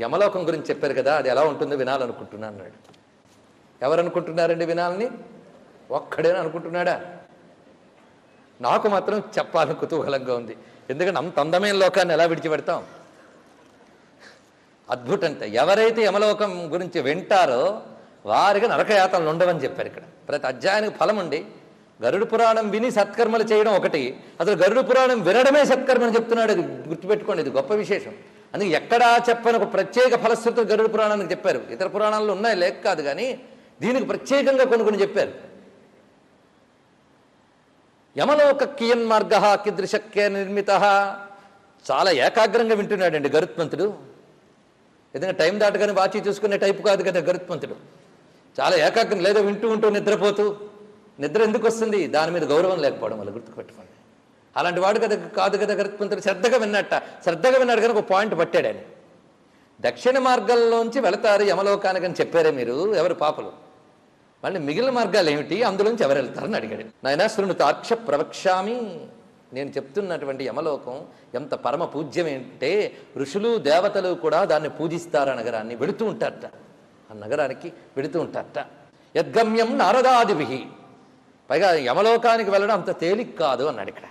యమలోకం గురించి చెప్పారు కదా అది ఎలా ఉంటుందో వినాలనుకుంటున్నాను అన్నాడు. ఎవరు అనుకుంటున్నారండి వినాలని? ఒక్కడేనా అనుకుంటున్నాడా? నాకు మాత్రం చెప్పాలని కుతూహలంగా ఉంది. ఎందుకంటే అంత అందమైన లోకాన్ని ఎలా విడిచిపెడతాం? అద్భుతంట ఎవరైతే యమలోకం గురించి వింటారో వారికి నరకయాతనలు ఉండవని చెప్పారు ఇక్కడ. ప్రతి అధ్యాయానికి ఫలం ఉండి గరుడు పురాణం విని సత్కర్మలు చేయడం ఒకటి. అసలు గరుడు పురాణం వినడమే సత్కర్మని చెప్తున్నాడు. గుర్తుపెట్టుకోండి ఇది గొప్ప విశేషం. అందుకే ఎక్కడా చెప్పని ఒక ప్రత్యేక ఫలశ్రుతులు గరుడు పురాణానికి చెప్పారు. ఇతర పురాణాల్లో ఉన్నాయి లేక కాదు కానీ దీనికి ప్రత్యేకంగా కొన్ని కొన్ని చెప్పారు. యమలోక కియన్ మార్గ కిదృశక్య నిర్మిత. చాలా ఏకాగ్రంగా వింటున్నాడండి గరుత్మంతుడు. ఎందుకంటే టైం దాటగానే వాచి చూసుకునే టైపు కాదు కదా గరుత్మంతుడు. చాలా ఏకాగ్రం లేదో వింటూ ఉంటూ నిద్రపోతూ. నిద్ర ఎందుకు వస్తుంది? దాని మీద గౌరవం లేకపోవడం వల్ల గుర్తుపెట్టుకోండి అలాంటి వాడు కదా కాదు కదా గరుత్మంతుడు శ్రద్ధగా విన్నట్ట. శ్రద్ధగా విన్నాడు కనుక ఒక పాయింట్ పట్టాడు ఆయన. దక్షిణ మార్గంలోంచి వెళతారు యమలోకానికి అని చెప్పారే మీరు ఎవరు పాపలు? మళ్ళీ మిగిలిన మార్గాలు ఏమిటి? అందులోంచి ఎవరు వెళ్తారని అడిగాడు. నాయన తాక్ష ప్రవక్ష్యామి నేను చెప్తున్నటువంటి యమలోకం ఎంత పరమ పూజ్యమేంటే ఋషులు దేవతలు కూడా దాన్ని పూజిస్తారు ఆ నగరాన్ని? వెడుతూ ఉంటారట. ఆ నగరానికి వెడుతూ ఉంటారట. యద్గమ్యం నారదాదిభి. పైగా యమలోకానికి వెళ్ళడం అంత తేలిక కాదు అన్నాడు ఇక్కడ.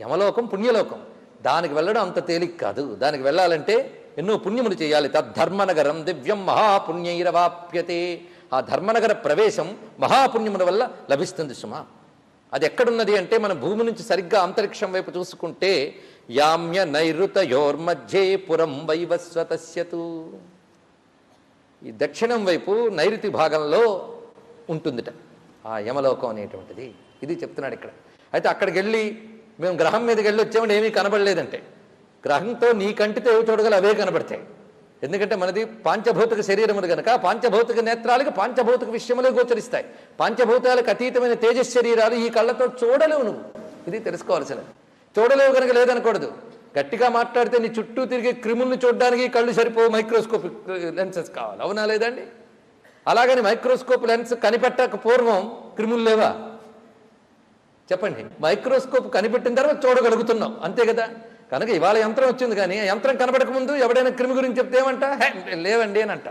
యమలోకం పుణ్యలోకం. దానికి వెళ్ళడం అంత తేలిక కాదు. దానికి వెళ్ళాలంటే ఎన్నో పుణ్యములు చేయాలి. తద్ధర్మనగరం దివ్యం మహాపుణ్యైరవాప్యతే. ఆ ధర్మనగర ప్రవేశం మహాపుణ్యముల వల్ల లభిస్తుంది సుమ. అది ఎక్కడున్నది అంటే మన భూమి నుంచి సరిగ్గా అంతరిక్షం వైపు చూసుకుంటే యామ్య నైరుతయోర్మధ్యే పురం వైవస్వతస్యతు. ఈ దక్షిణం వైపు నైరుతి భాగంలో ఉంటుందిట. ఆ యమలోకం అనేటువంటిది. ఇది చెప్తున్నాడు ఇక్కడ. అయితే అక్కడికి వెళ్ళి మేము గ్రహం మీదకి వెళ్ళి వచ్చామంటే ఏమీ కనబడలేదంటే. గ్రహంతో నీ కంటితో ఏవి చూడగల అవే కనబడతాయి. ఎందుకంటే మనది పాంచభౌతిక శరీరములు కనుక పాంచభౌతిక నేత్రాలకు పాంచభౌతిక విషయములే గోచరిస్తాయి. పాంచభూతాలకు అతీతమైన తేజస్ శరీరాలు ఈ కళ్ళతో చూడలేవు నువ్వు. ఇది తెలుసుకోవాల్సిన. చూడలేవు కనుక లేదనకూడదు. గట్టిగా మాట్లాడితే నీ చుట్టూ తిరిగి క్రిముల్ని చూడడానికి కళ్ళు సరిపో మైక్రోస్కోప్ లెన్సెస్ కావాలి. అవునా లేదండి అలాగని మైక్రోస్కోప్ లెన్స్ కనిపెట్టక పూర్వం క్రిములు లేవా? చెప్పండి. మైక్రోస్కోప్ కనిపెట్టిన తర్వాత చూడగలుగుతున్నాం. అంతే కదా? కనుక ఇవాళ యంత్రం వచ్చింది కానీ యంత్రం కనబడక ముందు ఎవడైనా క్రిమి గురించి చెప్తే ఏమంట? లేవండి అని అంట.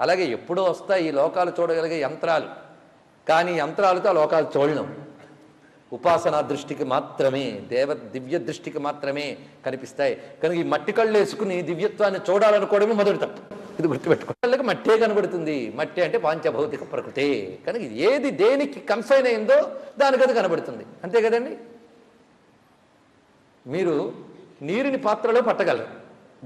అలాగే ఎప్పుడో వస్తాయి ఈ లోకాలు చూడగలిగే యంత్రాలు. కానీ యంత్రాలతో ఆ లోకాలు చూడలేం ఉపాసనా దృష్టికి మాత్రమే దేవ దివ్య దృష్టికి మాత్రమే కనిపిస్తాయి. కనుక ఈ మట్టి కళ్ళు వేసుకుని దివ్యత్వాన్ని చూడాలనుకోవడమే మొదటి తప్పు. ఇది గుర్తుపెట్టుకోవాలి మట్టే కనబడుతుంది. మట్టి అంటే పాంచభౌతిక ప్రకృతి. కనుక ఇది ఏది దేనికి కన్ఫైన్ అయిందో దానికి అది కనబడుతుంది. అంతే కదండి? మీరు నీరుని పాత్రలో పట్టగలరు.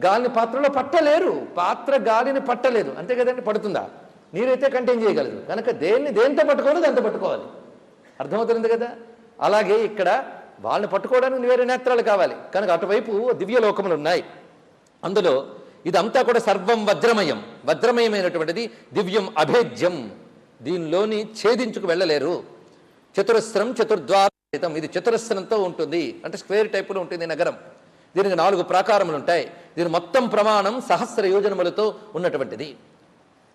గాలిని పాత్రలో పట్టలేరు. పాత్ర గాలిని పట్టలేదు. అంతే కదండి? పడుతుందా? నీరైతే కంటైన్ చేయగలదు. కనుక దేన్ని దేంతో పట్టుకోవాలి దాంతో పట్టుకోవాలి. అర్థమవుతుంది కదా? అలాగే ఇక్కడ వాళ్ళని పట్టుకోవడానికి వేరే నేత్రాలు కావాలి. కనుక అటువైపు దివ్యలోకములు ఉన్నాయి. అందులో ఇదంతా కూడా సర్వం వజ్రమయం. వజ్రమయమైనటువంటిది దివ్యం అభేద్యం. దీనిలోని ఛేదించుకు వెళ్ళలేరు. చతురస్రం చతుర్ద్వారం ఇది చతురస్రంతో ఉంటుంది. అంటే స్క్వేర్ టైపులో ఉంటుంది నగరం. దీనికి నాలుగు ప్రాకారములు ఉంటాయి దీని మొత్తం ప్రమాణం సహస్ర యోజనములతో ఉన్నటువంటిది.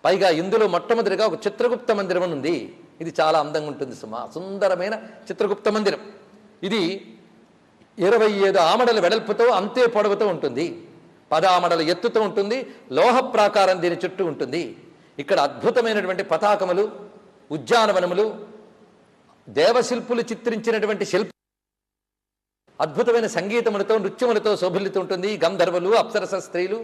పైగా ఇందులో మొట్టమొదటిగా ఒక చిత్రగుప్త మందిరం అని ఉంది. ఇది చాలా అందంగా ఉంటుంది సుమా. సుందరమైన చిత్రగుప్త మందిరం. ఇది ఇరవై ఐదు ఆమడల వెడల్పుతో అంతే పొడవుతో ఉంటుంది. పదామడల ఎత్తుతో ఉంటుంది లోహ ప్రాకారం దీని చుట్టూ ఉంటుంది. ఇక్కడ అద్భుతమైనటువంటి పతాకములు ఉద్యానవనములు దేవశిల్పులు చిత్రించినటువంటి శిల్ప అద్భుతమైన సంగీతములతో నృత్యములతో శోభిల్లుతూ ఉంటుంది. గంధర్వులు అప్సరస స్త్రీలు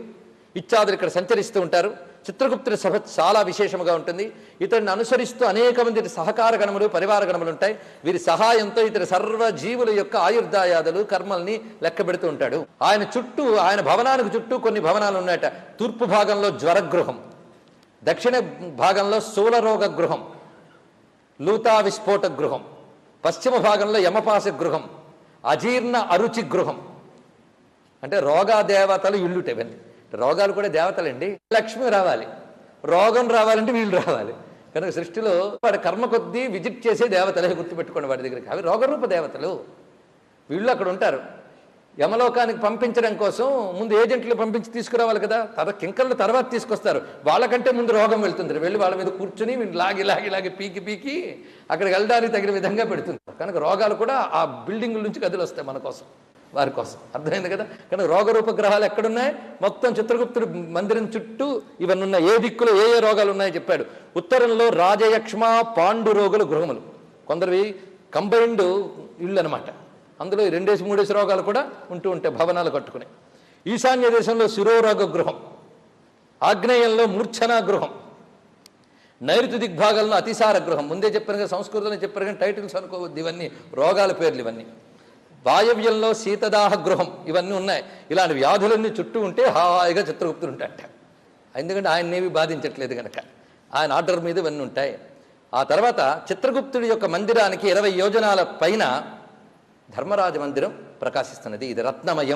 ఇత్యాదులు ఇక్కడ సంచరిస్తూ ఉంటారు. చిత్రగుప్తుడి సభ చాలా విశేషముగా ఉంటుంది. ఇతడిని అనుసరిస్తూ అనేక మంది సహకార గణములు పరివార గణములు ఉంటాయి. వీరి సహాయంతో ఇతని సర్వ జీవుల యొక్క ఆయుర్దాయాదులు కర్మల్ని లెక్క పెడుతూ ఉంటాడు. ఆయన చుట్టూ ఆయన భవనానికి చుట్టూ కొన్ని భవనాలు ఉన్నాయట. తూర్పు భాగంలో జ్వరగృహం దక్షిణ భాగంలో స్థూలరోగ గృహం లూతా విస్ఫోట గృహం పశ్చిమ భాగంలో యమపాస గృహం అజీర్ణ అరుచి గృహం. అంటే రోగా దేవతలు ఇల్లుట ఇవన్నీ రోగాలు కూడా దేవతలండి. లక్ష్మి రావాలి. రోగం రావాలంటే వీళ్ళు రావాలి. కనుక సృష్టిలో వాడి కర్మ కొద్దీ విజిట్ చేసే దేవతలే గుర్తుపెట్టుకోండి వాడి దగ్గరికి. అవి రోగరూప దేవతలు. వీళ్ళు అక్కడ ఉంటారు. యమలోకానికి పంపించడం కోసం ముందు ఏజెంట్లు పంపించి తీసుకురావాలి కదా. తర్వాత కింకర్లు తర్వాత తీసుకొస్తారు. వాళ్ళకంటే ముందు రోగం వెళ్తుంది. వెళ్ళి వాళ్ళ మీద కూర్చుని వీళ్ళు లాగి లాగి లాగి పీకి పీకి అక్కడికి వెళ్ళడానికి తగిన విధంగా పెడుతుంది. కనుక రోగాలు కూడా ఆ బిల్డింగుల నుంచి కదిలి వస్తాయి మన కోసం. వారి కోసం. అర్థమైంది కదా? కానీ రోగరూపగ్రహాలు ఎక్కడున్నాయి? మొత్తం చిత్రగుప్తుడు మందిరం చుట్టూ ఇవన్నీ ఉన్నాయి ఏ దిక్కులో ఏ ఏ రోగాలు ఉన్నాయో చెప్పాడు. ఉత్తరంలో రాజయక్ష్మ పాండు రోగుల గృహములు. కొందరివి కంబైన్డ్ ఇళ్ళు అనమాట అందులో రెండేసి మూడేసి రోగాలు కూడా ఉంటూ ఉంటాయి భవనాలు కట్టుకుని. ఈశాన్య దేశంలో శిరోరోగ గృహం. ఆగ్నేయంలో మూర్ఛనా గృహం. నైరుతి దిగ్భాగాలను అతిసార గృహం. ముందే చెప్పాను కదా సంస్కృతంలో చెప్పారు కానీ టైటిల్స్ అనుకోవద్దు ఇవన్నీ. రోగాల పేర్లు ఇవన్నీ. వాయవ్యంలో శీతదాహ గృహం ఇవన్నీ ఉన్నాయి. ఇలాంటి వ్యాధులన్నీ చుట్టూ ఉంటే హాయిగా చిత్రగుప్తులు ఉంటాయట ఎందుకంటే ఆయన్నేవి బాధించట్లేదు కనుక ఆయన ఆర్డర్ మీద ఇవన్నీ ఉంటాయి. ఆ తర్వాత చిత్రగుప్తుడి యొక్క మందిరానికి ఇరవై యోజనాల పైన ధర్మరాజ మందిరం ప్రకాశిస్తున్నది. ఇది రత్నమయం.